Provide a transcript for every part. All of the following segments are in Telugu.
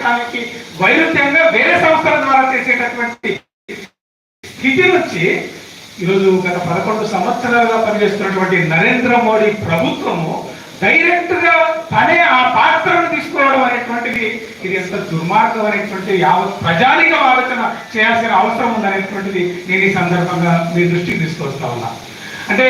దానికి వైరుధ్యంగా వేరే సంస్థల ద్వారా చేసేటటువంటి స్థితి నుంచి ఈరోజు గత పదకొండు సంవత్సరాలుగా పనిచేస్తున్నటువంటి నరేంద్ర మోడీ ప్రభుత్వము డైరెక్ట్గా తనే ఆ పాత్రను తీసుకోవడం అనేటువంటిది ఇది ఎంత దుర్మార్గం అనేటువంటి యావత్ ప్రజానిక ఆలోచన చేయాల్సిన అవసరం ఉందనేటువంటిది నేను ఈ సందర్భంగా మీ దృష్టికి తీసుకొస్తా ఉన్నా. అంటే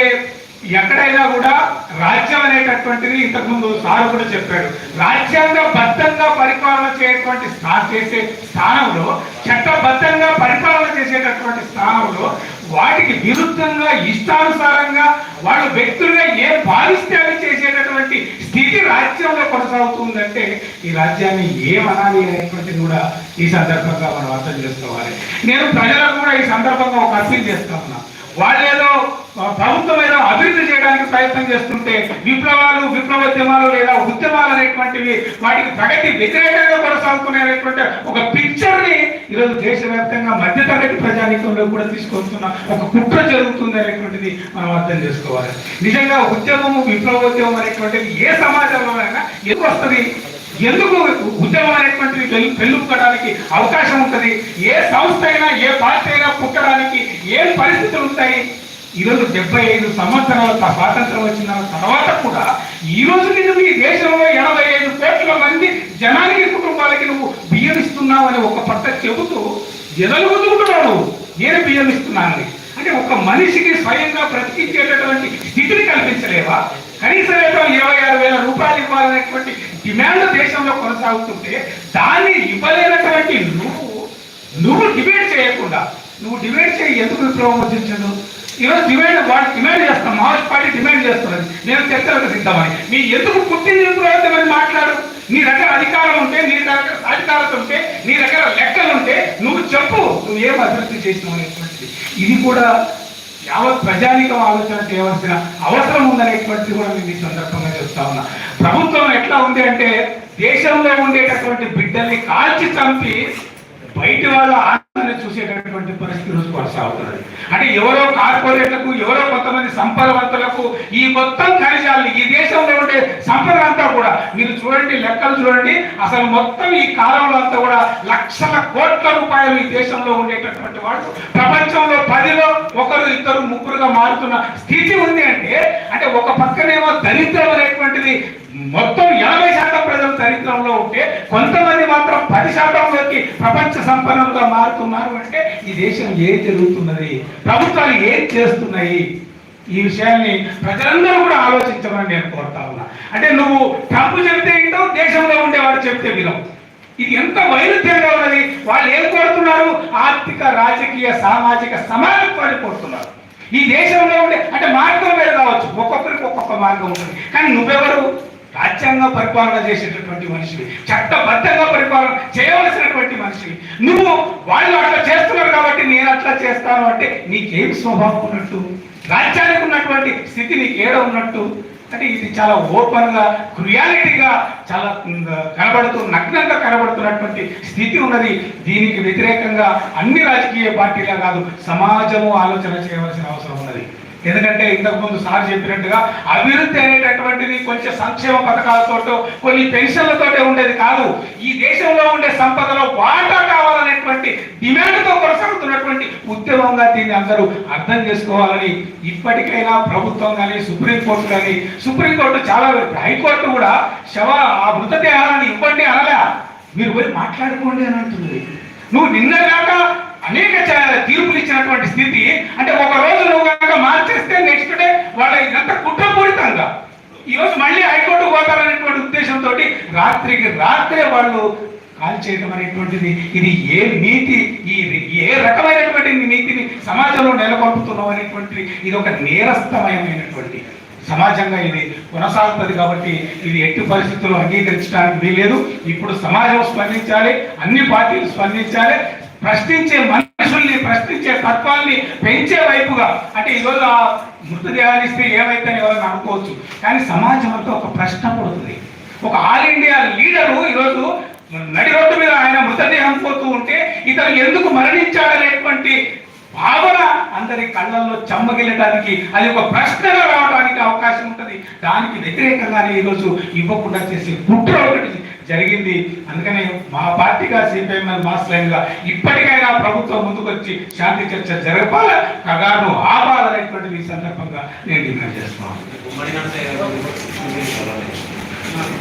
ఎక్కడైనా కూడా రాజ్యం అనేటటువంటిది ఇంతకుముందు సార్ కూడా చెప్పాడు. రాజ్యాంగ బద్ధంగా పరిపాలన చేయటువంటి చేసే స్థానంలో చట్టబద్ధంగా పరిపాలన చేసేటటువంటి స్థానంలో వాటికి విరుద్ధంగా ఇష్టానుసారంగా వాళ్ళు వ్యక్తులుగా ఏ భావిస్తే అవి చేసేటటువంటి స్థితి రాజ్యంలో కొనసాగుతుందంటే ఈ రాజ్యాన్ని ఏమనాలి అనేటువంటిది కూడా ఈ సందర్భంగా మనం అర్థం చేసుకోవాలి. నేను ప్రజలకు కూడా ఈ సందర్భంగా ఒక అప్పీల్ చేస్తా వాళ్ళేదో ఆ, ప్రభుత్వం ఏదో అభివృద్ధి చేయడానికి ప్రయత్నం చేస్తుంటే విప్లవాలు విప్లవోద్యమాలు లేదా ఉద్యమాలు అనేటువంటివి వాటికి ప్రగతి వ్యతిరేకంగా కొనసాగుతున్నాయనేటువంటి ఒక పిక్చర్ని ఈరోజు దేశవ్యాప్తంగా మధ్యతరగతి ప్రజానీకంలో కూడా తీసుకొస్తున్న ఒక కుట్ర జరుగుతుంది అనేటువంటిది మనం అర్థం చేసుకోవాలి. నిజంగా ఉద్యమము విప్లవోద్యమం అనేటువంటిది ఏ సమాజంలోనైనా ఎందుకు వస్తుంది? ఎందుకు ఉద్యమం అనేటువంటిది పెళ్ళుకోవడానికి అవకాశం ఉంటుంది? ఏ సంస్థ అయినా ఏ పార్టీ అయినా పుట్టడానికి ఏం పరిస్థితులు ఉంటాయి? ఈరోజు డెబ్బై ఐదు సంవత్సరాల స్వాతంత్రం వచ్చిన తర్వాత కూడా ఈ రోజు నువ్వు ఈ దేశంలో ఎనభై ఐదు కోట్ల మంది జనానికి కుటుంబాలకి నువ్వు బియ్యం ఇస్తున్నావు అని ఒక పట్ట చెబుతూ ఎదలు గుద్దుకుంటున్నాడు నేను బియ్యం ఇస్తున్నానని. అంటే ఒక మనిషికి స్వయంగా బ్రతికించేటటువంటి స్థితిని కల్పించలేవా? కనీస రేపు ఇరవై ఆరు వేల రూపాయలు ఇవ్వాలనేటువంటి డిమాండ్ దేశంలో కొనసాగుతుంటే దాన్ని ఇవ్వలేనటువంటి నువ్వు నువ్వు డిబేట్ చేయకుండా నువ్వు డిబేట్ చేయి ఎందుకు విప్లవం వచ్చించదు ఈరోజు డిమాండ్ వాడు డిమాండ్ చేస్తాం మావోయిస్ట్ పార్టీ డిమాండ్ చేస్తున్నది. నేను చర్చలకు సిద్ధమని. నీ ఎందుకు పుట్టింది ఎందుకు మరి మాట్లాడు. నీ దగ్గర అధికారం ఉంటే నీ దగ్గర అధికారత ఉంటే నీ దగ్గర లెక్కలు ఉంటే నువ్వు చెప్పు. నువ్వు ఏం అభివృద్ధి చేసినావు అనేటువంటిది. ఇది కూడా యావత్ ప్రజానికం ఆలోచన చేయవలసిన అవసరం ఉందనేటువంటిది కూడా నేను ఈ సందర్భంగా చెప్తా ఉన్నా. ప్రభుత్వం ఎట్లా ఉంది అంటే దేశంలో ఉండేటటువంటి బిడ్డల్ని కాల్చి చంపి బయట వాళ్ళ ఆనందాన్ని చూసేటటువంటి పరిస్థితి రోజు కొనసాగుతున్నది. అంటే ఎవరో కార్పొరేట్లకు ఎవరో కొంతమంది సంపదవంతులకు ఈ మొత్తం ఖనిజాలని ఈ దేశంలో ఉండే సంపద అంతా కూడా మీరు చూడండి లెక్కలు చూడండి అసలు మొత్తం ఈ కాలంలో అంతా కూడా లక్షల కోట్ల రూపాయలు ఈ దేశంలో ఉండేటటువంటి వాడు ప్రపంచంలో పదిలో ఒకరు ఇద్దరు ముగ్గురుగా మారుతున్న స్థితి ఉంది అంటే అంటే ఒక పక్కనేమో దరిద్రం అనేటువంటిది మొత్తం ఎనభై శాతం ప్రజలు దరిద్రంలో ఉంటే కొంతమంది మాత్రం పది శాతం శాతంలోకి ప్రపంచ సంపన్నులుగా మారుతున్నారు అంటే ఈ దేశం ఏం జరుగుతున్నది ప్రభుత్వాలు ఏం చేస్తున్నాయి? ఈ విషయాన్ని ప్రజలందరూ కూడా ఆలోచించమని నేను కోరుతా ఉన్నా. అంటే నువ్వు ట్రంప్ చెప్తే ఏంటో దేశంలో ఉండేవాడు చెప్తే వినవు ఇది ఎంత వైరుధ్యంగా ఉన్నది? వాళ్ళు ఏం కోరుతున్నారు? ఆర్థిక రాజకీయ సామాజిక సమానత్వాన్ని కోరుతున్నారు. ఈ దేశంలో ఉండే అంటే మార్గం వేరు కావచ్చు. ఒక్కొక్కరికి ఒక్కొక్క మార్గం ఉంటుంది. కానీ నువ్వెవరు? రాజ్యాంగ పరిపాలన చేసేటటువంటి మనిషివి చట్టబద్ధంగా పరిపాలన చేయవలసినటువంటి మనిషివి నువ్వు వాళ్ళు అట్లా చేస్తున్నారు కాబట్టి నేను అట్లా చేస్తాను అంటే నీకేం స్వభావం ఉన్నట్టు? రాజ్యానికి ఉన్నటువంటి స్థితి నీకు ఏడ ఉన్నట్టు? అంటే ఇది చాలా ఓపెన్గా క్రియాలిటీగా చాలా కనబడుతూ నగ్నంగా కనబడుతున్నటువంటి స్థితి ఉన్నది. దీనికి వ్యతిరేకంగా అన్ని రాజకీయ పార్టీలే కాదు సమాజము ఆలోచన చేయవలసిన అవసరం ఉన్నది. ఎందుకంటే ఇంతకు ముందు సార్ చెప్పినట్టుగా అభివృద్ధి అనేటటువంటిది కొంచెం సంక్షేమ పథకాలతోటో కొన్ని పెన్షన్లతోటే ఉండేది కాదు. ఈ దేశంలో ఉండే సంపదలో వాటా కావాలనేటువంటి డిమాండ్తో కొనసాగుతున్నటువంటి ఉద్యమంగా దీన్ని అందరూ అర్థం చేసుకోవాలని ఇప్పటికైనా ప్రభుత్వం కానీ సుప్రీంకోర్టు కానీ సుప్రీంకోర్టు చాలా హైకోర్టు కూడా శవ ఆ మృతదేహాలను ఇవ్వండి అనలా. మీరు పోయి మాట్లాడుకోండి అని అంటుంది. నువ్వు నిన్న కాక అనేక చ- తీర్పులు ఇచ్చినటువంటి స్థితి అంటే ఒక రోజు నువ్వు వాళ్ళు కాల్ చేయడం అనేటువంటిది ఇది ఏ నీతి ఈ ఏ రకమైనటువంటి నీతిని సమాజంలో నెలకొల్పుతున్నాం అనేటువంటిది ఇది ఒక నేరస్తమయమైనటువంటి సమాజంగా ఇది కొనసాగుతుంది కాబట్టి ఇది ఎట్టి పరిస్థితుల్లో అంగీకరించడానికి వీలేదు ఇప్పుడు సమాజం స్పందించాలి అన్ని పార్టీలు స్పందించాలి ప్రశ్నించే మనుషుల్ని ప్రశ్నించే తత్వాల్ని పెంచే వైపుగా అంటే ఈరోజు ఆ మృతదేహాన్ని ఇస్తే ఏమైతే ఎవరైనా అనుకోవచ్చు. కానీ సమాజం అంతా ఒక ప్రశ్న పడుతుంది. ఒక ఆల్ ఇండియా లీడరు ఈరోజు నడి రోడ్డు మీద ఆయన మృతదేహం పోతూ ఉంటే ఇతను ఎందుకు మరణించాడనేటువంటి భావన అందరి కళ్ళల్లో చెమ్మగిల్లడానికి అది ఒక ప్రశ్నగా రావడానికి అవకాశం ఉంటుంది. దానికి వ్యతిరేకంగానే ఈరోజు ఇవ్వకుండా చేసి కుట్ర ఒకటి జరిగింది. అందుకనే మా పార్టీగా సిపిఎంఎల్ మాస్ లైన్గా ఇప్పటికైనా ప్రభుత్వం ముందుకొచ్చి శాంతి చర్చ జరపాల కగాను ఆపాలనేటువంటిది ఈ సందర్భంగా నేను డిమాండ్ చేస్తున్నాను.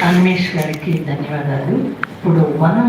అన్వేష్ గారికి ధన్యవాదాలు. ఇప్పుడు మనం